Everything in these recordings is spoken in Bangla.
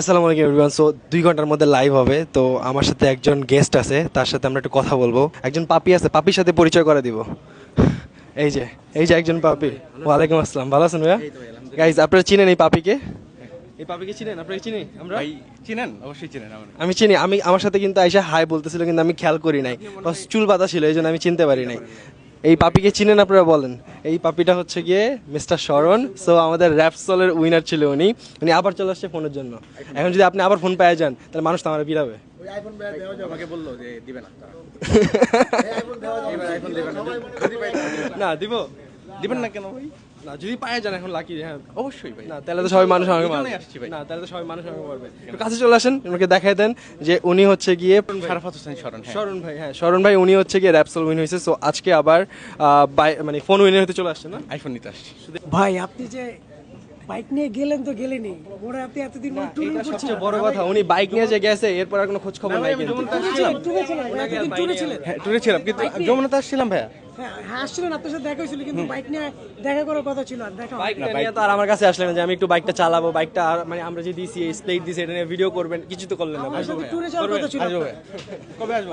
আসসালামু আলাইকুম এভরিওয়ান সো দুই ঘণ্টার মধ্যে লাইভ হবে। তো আমার সাথে একজন গেস্ট আছে। তার সাথে আমরা একটু কথা বলব। একজন পাপি আছে। পাপির সাথে পরিচয় করে দিব। এই যে এই যে একজন পাপি। ওয়ালাইকুম আসসালাম। ভালো আছেন ভাইয়া? গাইজ আপনারা চিনেন এই পাপিকে? এই পাপিকে চিনেন? আপনারা চিনি আমরা? চিনেন? অবশ্যই চিনেন আমার আমি চিনি। আমি আমার সাথে কিন্তু আইসা হাই বলতেছিল কিন্তু আমি খেয়াল করি নাই। চুল বাঁধা ছিল এই জন্য আমি চিনতে পারি নাই। এই পাপিকে চিনেন আপনারা বলেন। এই পাপিটা হচ্ছে গিয়ে মিস্টার শরণ। সো আমাদের র্যাপসলের উইনার ছিল উনি। উনি আবার চলে আসছে ফোনের জন্য। এখন যদি আপনি আবার ফোন পেয়ে যান তাহলে মানুষ তো আমার বিড়াবে না দিব। দিবেন না। কেন ভাই? না যদি পায়ে যান এখন লাকি হ্যাঁ। অবশ্যই ভাই। না তাহলে তো সবাই মানুষ আমাকে মারবে। আসছি ভাই। না তাহলে তো সবাই মানুষ আমাকে মারবে। কাছে চলে আসেন আমাকে দেখাই দেন যে উনি হচ্ছে গিয়ে শারাফাত হোসেন শরণ হ্যাঁ। শরণ ভাই হ্যাঁ শরণ ভাই উনি হচ্ছে গিয়ে র্যাপসল উইন হয়েছে। সো আজকে আবার বাই- মানে ফোন উইনার হতে চলে আসছে না? আইফোন নিতে আসছি। ভাই আপনি যে বাইক নিয়ে গেলেন তো গেলেনই। মনে আপনি এতদিন সবচেয়ে বড় কথা উনি বাইক নিয়ে যে গেছে এরপর আর কোনো খোঁজ খবর নাই কিন্তু। এতদিন হ্যাঁ ছিলাম কিন্তু যমুনাতে আসছিলাম ভাইয়া। হ্যাঁ হ্যাঁ, আসছিলেন আপনার সাথে দেখা হয়েছিল কিন্তু বাইক নিয়ে দেখা করার কথা ছিল আর দেখা। বাইকটা নিয়ে তো আর আমার কাছে আসলেন না যে আমি একটু বাইকটা চালাবো বাইকটা আর মানে আমরা যে দিছি স্প্লেট দিছি এটা নিয়ে ভিডিও করবেন কিছু তো করলেন না ট্যুরে যাওয়ার কথা ছিল। কবে আসব?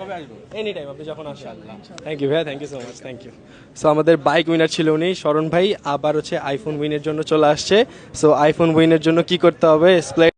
কবে আসব? এনি টাইম আপনি যখন আসেন। থ্যাংক ইউ ভাইয়া thank you so much thank you so আমাদের বাইক উইনার ছিল উনি শরণ ভাই আবার হচ্ছে আইফোন উইনের জন্য চলে আসছে। সো আইফোন উইনের জন্য কি করতে হবে? স্প্লেট